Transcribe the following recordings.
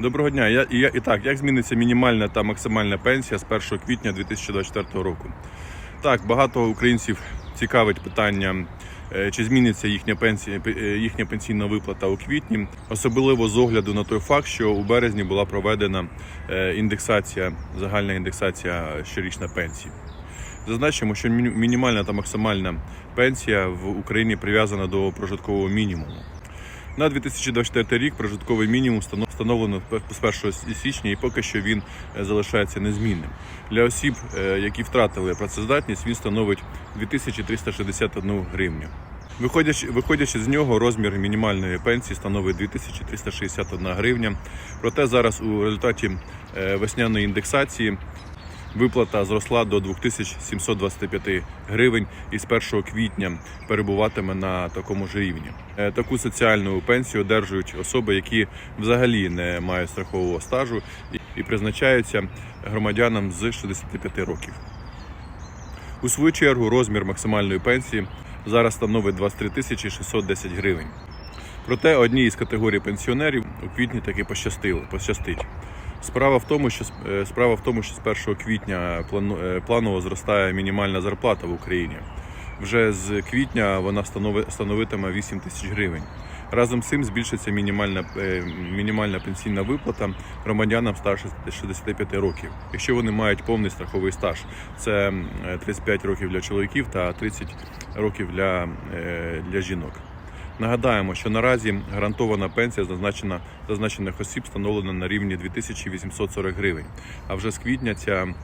Доброго дня. Я, я, і так, як зміниться мінімальна та максимальна пенсія з 1 квітня 2024 року? Так, багато українців цікавить питання, е, чи зміниться їхня пенсія, е, їхня пенсійна виплата у квітні, особливо з огляду на той факт, що у березні була проведена е, індексація, загальна індексація щорічна пенсії. Зазначимо, що мінімальна та максимальна пенсія в Україні прив'язана до прожиткового мінімуму. На 2024 рік прожитковий мінімум встановлено з 1 січня і поки що він е, залишається незмінним. Для осіб, е, які втратили працездатність, він становить 2361 гривню. Виходячи, виходячи з нього, розмір мінімальної пенсії становить 2361 гривня. Проте зараз у результаті е, весняної індексації Виплата зросла до 2725 гривень і з 1 квітня перебуватиме на такому ж рівні. Е, Таку соціальну пенсію одержують особи, які взагалі не мають страхового стажу і- призначаються громадянам з 65 років. У свою чергу розмір максимальної пенсії зараз становить 23 тисячі 610 гривень. Проте одній із категорій пенсіонерів у квітні таки пощастило, пощастить. Справа в тому, що е, справа в тому, що з 1 квітня е, планово зростає мінімальна зарплата в Україні. Вже з квітня вона становитиме 8 тисяч гривень. Разом з цим збільшиться мінімальна, е, мінімальна пенсійна виплата громадянам старше 65 років, якщо вони мають повний страховий стаж. Це е, 35 років для чоловіків та 30 років для, для жінок. Нагадаємо, що наразі гарантована пенсія зазначена зазначених осіб встановлена на рівні 2840 гривень. А вже з квітня ця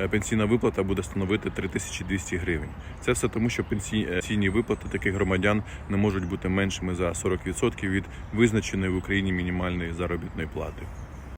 е, пенсійна виплата буде становити 3200 гривень. Це все тому, що е, пенсійні виплати таких громадян не можуть бути меншими за 40% від визначеної в Україні мінімальної заробітної плати.